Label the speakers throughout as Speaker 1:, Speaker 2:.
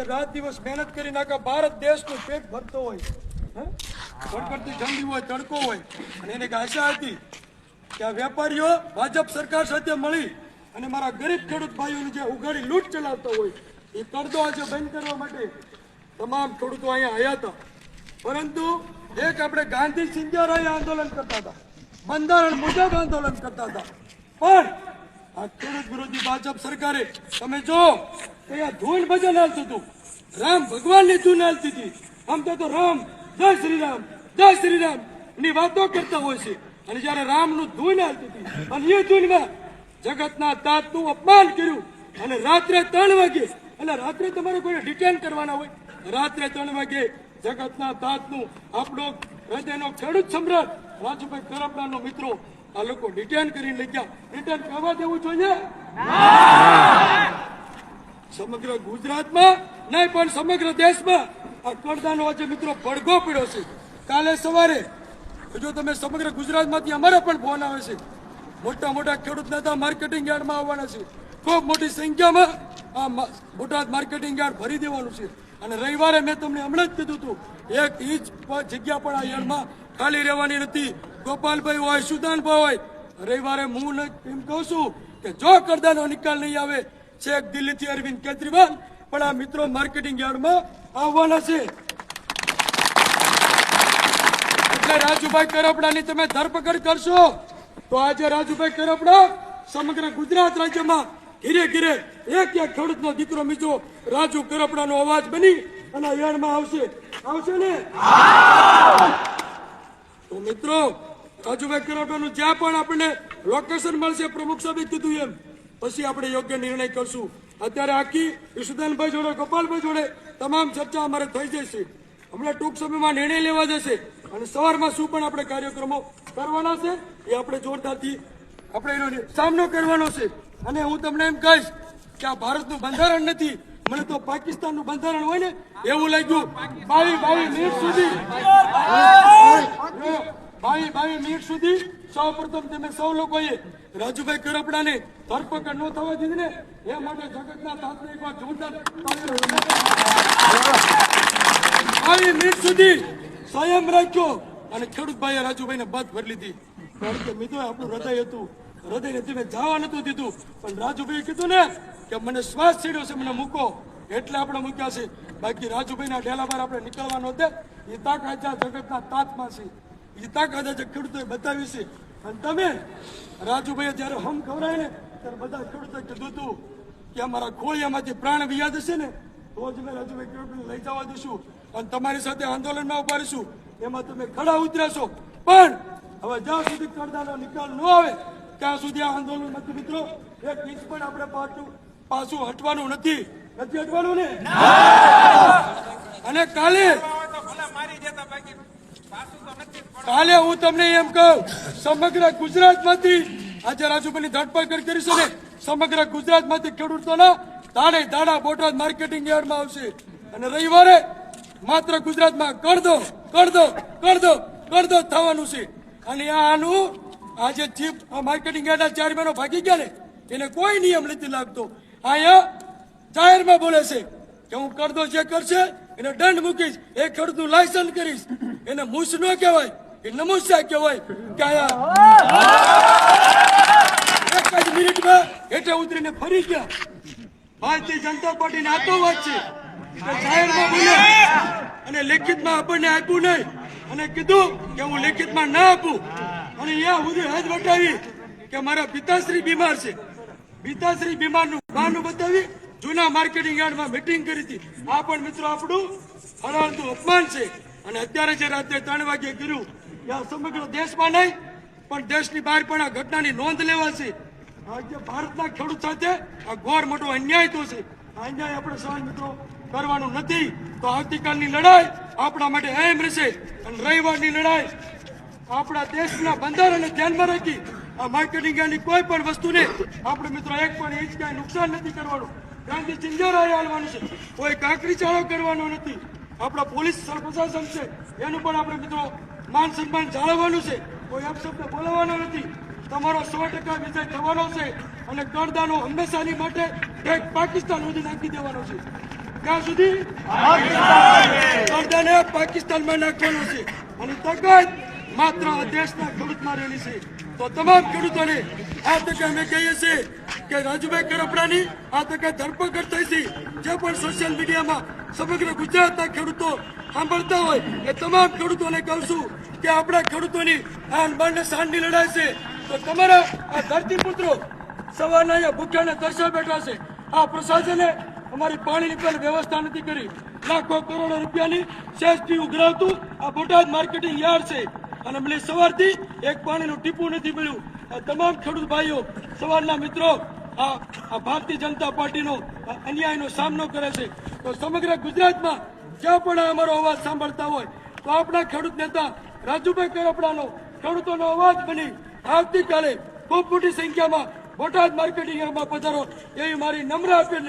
Speaker 1: જે રાત દિવસ મહેનત કરી નાખે ભારત દેશનું પેટ ભરતો હોય? કડકડતી ઠંડી હોય, તડકો હોય, અને એને આશા હતી કે આ વેપારીઓ ભાજપ સરકાર સાથે મળી અને મારા ગરીબ ખેડૂત ભાઈઓની જે ઉઘાડી લૂંટ ચલાવતા હોય, એ કરદો આજે બંધ કરવા માટે તમામ ખેડૂતો અહીંયા આવ્યા હતા પરંતુ એક આપણે ગાંધી સિંધિયારાએ આંદોલન કરતા હતા, બંધારણ મુજબ આંદોલન કરતા હતા પણ આ ખેડૂત વિરોધી ભાજપ સરકારે, તમે જો કે આ ધૂન ભજન હાલતું હતું. રામ ભગવાનની ધૂન હાલતી હતી. આમ તો રામ, જય શ્રી રામ જય શ્રી રામની વાતો કરતા હોય છે. અને જયારે રામનું ધૂન હાલતું હતી, અને એ ધૂનમાં જગતના તાતનું અપમાન કર્યું, અને રાત્રે ત્રણ વાગે, એટલે રાત્રે તમારે કોઈને ડિટેન કરવાના હોય, રાત્રે ત્રણ વાગે જગતના તાતનું આપણો હૃદયનો ખેડૂત સમ્રાટ રાજુભાઈ કરપડાનો મિત્રો આ લોકો રિટર્ન કરીને લઈ ગયા. રિટર્ન કરવા દેવું જોઈએ? સમગ્ર ગુજરાતમાં નહીં પણ સમગ્ર દેશમાં. આ કરદાનો આજે મિત્રો પડઘો પડ્યો છે. કાલે સવારે જો તમે સમગ્ર ગુજરાતમાંથી અમારા પણ ફોન આવે છે. મોટા મોટા ખેડૂત નેતા માર્કેટિંગ યાર્ડમાં આવવાના છે. ખૂબ મોટી સંખ્યામાં આ બોટાદ માર્કેટિંગ યાર્ડ ભરી દેવાનું છે. અને રવિવારે મેં તમને હમણાં જ કીધું હતું એક ઇંચ જગ્યા પણ આ યાર્ડમાં ખાલી રહેવાની નથી. ગોપાલભાઈ હોય સુદાનભાઈ હોય, રવિવારે હું એમ કહું છું કે જો કરદાનો નિકાલ નહીં આવે, છેક દિલ્હીથી અરવિંદ કેજરીવાલ, પણ આ મિત્રો માર્કેટિંગ યાર્ડમાં આવવાના છે. એટલે રાજુભાઈ કરપડાની તમે ધરપકડ કરશો, તો આજે રાજુભાઈ કરપડા સમગ્ર ગુજરાત રાજ્યમાં ધીરે ધીરે એક એક ખેડૂતનો દીકરો બીજો રાજુ કરપડાનો અવાજ બની અને યાર્ડમાં આવશે. આવશે ને? તો મિત્રો રાજુભાઈ કરોટોનું જ્યાં પણ આપણને લોકેશન મળશે, પ્રમુખ સાહેબે કીધું એમ. પછી આપણે યોગ્ય નિર્ણય કરશું. અત્યારે આખી ઈશુદાનભાઈ જોડે, ગોપાલભાઈ જોડે તમામ ચર્ચા અમારે થઈ જશે. હમણાં ટૂંક સમયમાં નિર્ણય લેવા જશે. અને સવારમાં શું પણ આપણે કાર્યક્રમો કરવાના છે, એ આપણે જોરદારથી આપણે એનો સામનો કરવાનો છે. અને હું તમને એમ કહીશ કે આ ભારતનું બંધારણ નથી, મને તો પાકિસ્તાનનું બંધારણ હોય ને, એવું લાગ્યું. બાવી બાવી મિનિટ સુધી. મિનિટ સુધી સૌ પ્રથમ તમે સૌ લોકોએ રાજુભાઈ કરપડાને ધરપકડ ન થવા દીધી ને, એ માટે જગતના તાતને એકવાર જોરદાર આવી મિનિટ સુધી સંયમ રાખ્યો અને ખેડૂત ભાઈએ રાજુભાઈને બાદ ભરી લીધી. કારણ કે મિત્રો આપણું હૃદય હતું. હૃદયને તમે જવા નતું દીધું. પણ રાજુભાઈએ કીધું ને કે મને શ્વાસ છેડ્યો છે, મને મૂકો. એટલે આપણે મૂક્યા છે. બાકી રાજુભાઈના ડેલા બહાર આપણે નીકળવાનો છે એ તાકાત આ જગતના તાતમાં છે. એ તાકાત આજે ખેડૂતોએ બતાવી છે. અને તમે રાજુભાઈએ જ્યારે હમ ખવડાય ને ત્યારે બધા ખેડૂતોએ કીધું હતું કે અમારા ખોળિયામાંથી પ્રાણ વિયાદ છે ને તો જ અમે રાજુભાઈ ખેડૂતોને લઈ જવા દઈશું અને તમારી સાથે આંદોલનમાં ઊભા રહીશું. એમાં તમે ખડા ઉતરાશો પણ હવે જ્યાં સુધી કરદાનો નિકાલ ન આવે ત્યાં સુધી આ આંદોલનમાંથી મિત્રો. એક ઇંચ પણ આપણે પાછું પાછું હટવાનું નથી. નથી હટવાનું ને? અને કાલે કાલે હું તમને એમ કહું, સમગ્ર ગુજરાતમાંથી, આજે રાજુભાઈની ધરપકડ કરીશું ને, સમગ્ર ગુજરાતમાંથી ખેડૂતોના દાડે દાડા બોટાદ માર્કેટિંગ યાર્ડમાં આવશે. અને રવિવારે માત્ર ગુજરાતમાં કરદો કરદો કરદો કરદો થવાનું છે. અને આનું, આજે ચીફ માર્કેટિંગ યાર્ડના ચેરમેનો ભાગી ગયા ને, એને કોઈ નિયમ નથી લાગતો. અહીંયા જાહેરમાં બોલે છે કે હું કરદો જે કરશે, એને દંડ મૂકીશ, એ ખેડૂતનું લાયસન્સ કરીશ. એને મૂસ ન કહેવાય, એ નમુસા કહેવાય કાયા એક જ મિનિટમાં હેઠે ઉતરીને ફરી ગયા. ભારતીય જનતા પાર્ટીને આ તો વાત છે જાહેરમાં બોલે અને લેખિતમાં આપણને આપ્યું નહીં. અને કીધું કે હું લેખિતમાં ના આપું. અને અહીંયા સુધી હાથ વટાવી કે મારા પિતાશ્રી બીમાર છે. પિતાશ્રી બીમારનું બહાનું બતાવી જૂના માર્કેટિંગ યાર્ડમાં મિટિંગ કરી હતી. આ પણ મિત્રો આપણું હરાળતું અપમાન છે. અને અત્યારે જે રાત્રે ત્રણ વાગે કર્યું કે આ સમગ્ર દેશમાં નહીં, પણ દેશની બહાર પણ આ ઘટનાની નોંધ લેવાશે. આજે ભારતના ખેડૂત સાથે આ ઘોર મોટો અન્યાય તો છે. આ અન્યાય આપણે સહન મિત્રો કરવાનું નથી. તો આવતીકાલની લડાઈ આપણા માટે અહેમ રહેશે અને રવિવારની લડાઈ આપણા દેશના બંધારણને ધ્યાનમાં રાખી આ માર્કેટિંગ યાર્ડની કોઈ પણ વસ્તુને આપણે મિત્રો એક પણ ઇંચ કાંઈ નુકસાન નથી કરવાનું. ગાંધી ચિંજારાએ હાલવાનું છે. કોઈ કાંકરી ચાળો કરવાનો નથી. આપણા પોલીસ પ્રશાસન છે. એનું પણ આપણે મિત્રો માન સન્માન જાળવવાનું છે. કોઈ અપશબ્દ બોલાવવાનો નથી. તમારો સો ટકા વિજય થવાનો છે અને કરદાનો હંમેશાની માટે એક પાકિસ્તાન સુધી નાખી દેવાનો છે. ક્યાં સુધી કરદાને પાકિસ્તાનમાં નાખવાનો છે. અને તાકાત માત્ર આ દેશના ખેડૂતમાં રહેલી છે. તો તમામ ખેડૂતોને આ તકે અમે કહીએ છીએ કે રાજુભાઈ કરપડાની આ તકે ધરપકડ થઈ છે. જે પણ સોશિયલ મીડિયામાં સમગ્ર ગુજરાતના ખેડૂતો સાંભળતા હોય એ તમામ ખેડૂતોને કહું છું કે આપણા ખેડૂતોની આન બાન સાંજની લડાઈ છે. તો તમારા આ ધરતી પુત્રો સવારના અહીંયા ભૂખ્યાને દર્શન બેઠા છે. આ પ્રશાસને અમારી પાણીની પણ વ્યવસ્થા નથી કરી. લાખો કરોડો રૂપિયાની સેસ્ટી ઉઘરાવતું આ બોટાદ માર્કેટિંગ યાર્ડ છે. અને મને સવારથી એક પાણીનું ટીપું નથી મળ્યું. આ તમામ ખેડૂત ભાઈઓ, સવારના મિત્રો આ ભારતીય જનતા પાર્ટીનો અન્યાયનો સામનો કરે છે. તો સમગ્ર ગુજરાતમાં જ્યાં પણ અમારો અવાજ સાંભળતા હોય, તો આપણા ખેડૂત નેતા રાજુભાઈ કરપડાનો ખેડૂતોનો અવાજ બની આવતીકાલે ખૂબ મોટી સંખ્યામાં બોટાદ માર્કેટિંગ યાર્ડમાં પધારો એવી મારી નમ્ર અપીલ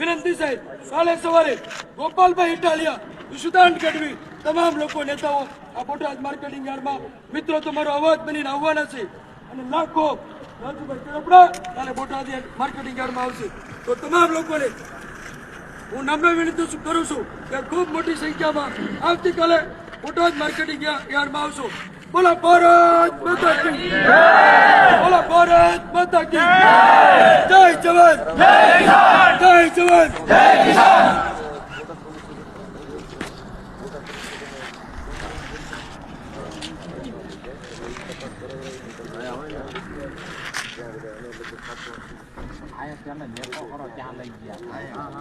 Speaker 1: વિનંતી સાહેબ કાલે સવારે ગોપાલભાઈ ઇટાલિયા સુદાન ગઢવી તમામ લોકો નેતાઓ આ બોટાદ માર્કેટિંગ યાર્ડમાં મિત્રો, તમારો અવાજ બનીને આવવાના છે. અને લાખો રાજુભાઈ બોટાદ માર્કેટિંગ યાર્ડમાં આવશે. તો તમામ લોકોને હું નમ્ર વિનંતી કરું છું કે ખૂબ મોટી સંખ્યામાં આવતીકાલે બોટાદ માર્કેટિંગ યાર્ડમાં આવશો. બોલા ભારત માતા કી ભારત માતા જય! જવાન! જય
Speaker 2: આયા તેને નેતો કરો ત્યાં લઈ ગયા